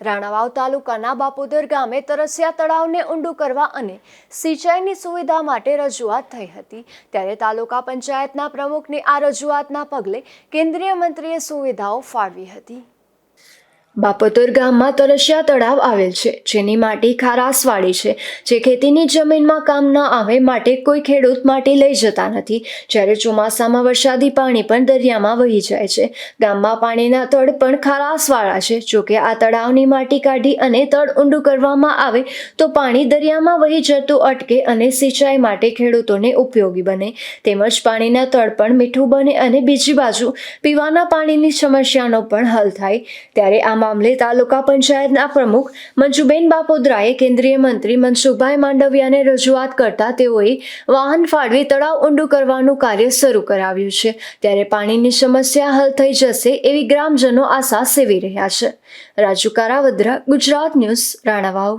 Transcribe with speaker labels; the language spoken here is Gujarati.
Speaker 1: રાણાવાવ તાલુકાના બાપુદર ગામે તરસ્યા તળાવને ઊંડું કરવા અને સિંચાઈની સુવિધા માટે રજૂઆત થઈ હતી. ત્યારે તાલુકા પંચાયતના પ્રમુખની આ રજૂઆતના પગલે કેન્દ્રીય મંત્રીએ સુવિધાઓ ફાળવી હતી. બાપોદર ગામમાં તરસ્યા તળાવ આવેલ છે, જેની માટી ખારાશવાળી છે, જે ખેતીની જમીનમાં કામ ન આવે માટે કોઈ ખેડૂત માટી લઈ જતા નથી. જ્યારે ચોમાસામાં વરસાદી પાણી પણ દરિયામાં વહી જાય છે, ગામમાં પાણીના તળ પણ ખારાસવાળા છે. જોકે આ તળાવની માટી કાઢી અને તળ ઊંડું કરવામાં આવે, તો પાણી દરિયામાં વહી જતું અટકે અને સિંચાઈ માટે ખેડૂતોને ઉપયોગી બને. તેમજ પાણીના તળ પણ મીઠું બને અને બીજી બાજુ પીવાના પાણીની સમસ્યાનો પણ હલ થાય. ત્યારે આ મામલે તાલુકા પંચાયતના પ્રમુખ મંજુબેન બાપોદરાએ કેન્દ્રીય મંત્રી મનસુખભાઈ માંડવિયાને રજૂઆત કરતા તેઓએ વાહન ફાળવી તળાવ ઊંડું કરવાનું કાર્ય શરૂ કરાવ્યું છે. ત્યારે પાણીની સમસ્યા હલ થઈ જશે એવી ગ્રામજનો આશા સેવી રહ્યા છે. રાજુ કારાવદ્રા, ગુજરાત ન્યૂઝ, રાણાવાવ.